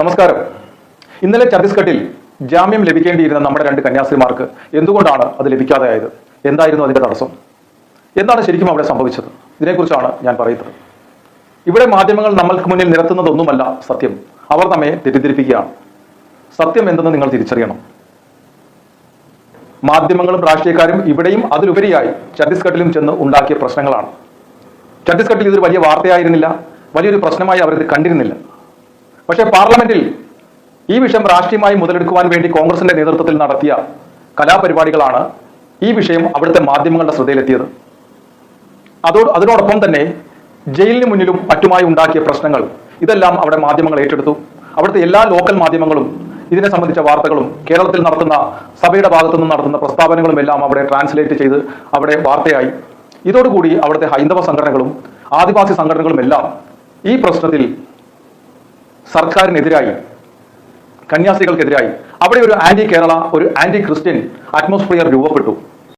നമസ്കാരം. ഇന്നലെ ഛത്തീസ്ഗഡിൽ ജാമ്യം ലഭിക്കേണ്ടിയിരുന്ന നമ്മുടെ രണ്ട് കന്യാസ്ത്രീമാർക്ക് എന്തുകൊണ്ടാണ് അത് ലഭിക്കാതെയായത്? എന്തായിരുന്നു അതിന്റെ തടസ്സം? എന്താണ് ശരിക്കും അവിടെ സംഭവിച്ചത്? ഇതിനെക്കുറിച്ചാണ് ഞാൻ പറയുന്നത്. ഇവിടെ മാധ്യമങ്ങൾ നമ്മൾക്ക് മുന്നിൽ നിരത്തുന്നതൊന്നുമല്ല സത്യം. അവർ നമ്മെ തെറ്റിദ്ധരിപ്പിക്കുകയാണ്. സത്യം എന്തെന്ന് നിങ്ങൾ തിരിച്ചറിയണം. മാധ്യമങ്ങളും രാഷ്ട്രീയക്കാരും ഇവിടെയും അതിലുപരിയായി ഛത്തീസ്ഗഡിലും ചെന്ന് ഉണ്ടാക്കിയ പ്രശ്നങ്ങളാണ്. ഛത്തീസ്ഗഡിൽ ഇതൊരു വലിയ വാർത്തയായിരുന്നില്ല. വലിയൊരു പ്രശ്നമായി അവരിത് കണ്ടിരുന്നില്ല. പക്ഷേ പാർലമെന്റിൽ ഈ വിഷയം രാഷ്ട്രീയമായി മുതലെടുക്കുവാൻ വേണ്ടി കോൺഗ്രസിന്റെ നേതൃത്വത്തിൽ നടത്തിയ കലാപരിപാടികളാണ് ഈ വിഷയം അവിടുത്തെ മാധ്യമങ്ങളുടെ ശ്രദ്ധയിലെത്തിയത്. അതോ അതിനോടൊപ്പം തന്നെ ജയിലിന് മുന്നിലും മറ്റുമായി ഉണ്ടാക്കിയ പ്രശ്നങ്ങൾ ഇതെല്ലാം അവിടെ മാധ്യമങ്ങൾ ഏറ്റെടുത്തു. അവിടുത്തെ എല്ലാ ലോക്കൽ മാധ്യമങ്ങളും ഇതിനെ സംബന്ധിച്ച വാർത്തകളും കേരളത്തിൽ നടത്തുന്ന സഭയുടെ ഭാഗത്തു നിന്ന് നടത്തുന്ന പ്രസ്താവനകളും എല്ലാം അവിടെ ട്രാൻസ്ലേറ്റ് ചെയ്ത് അവിടെ വാർത്തയായി. ഇതോടുകൂടി അവിടുത്തെ ഹൈന്ദവ സംഘടനകളും ആദിവാസി സംഘടനകളും എല്ലാം ഈ പ്രശ്നത്തിൽ സർക്കാരിനെതിരായി കന്യാസ്ത്രീകൾക്കെതിരായി. അവിടെ ഒരു ആന്റി കേരള ഒരു ആന്റി ക്രിസ്ത്യൻ അറ്റ്മോസ്ഫിയർ രൂപപ്പെട്ടു.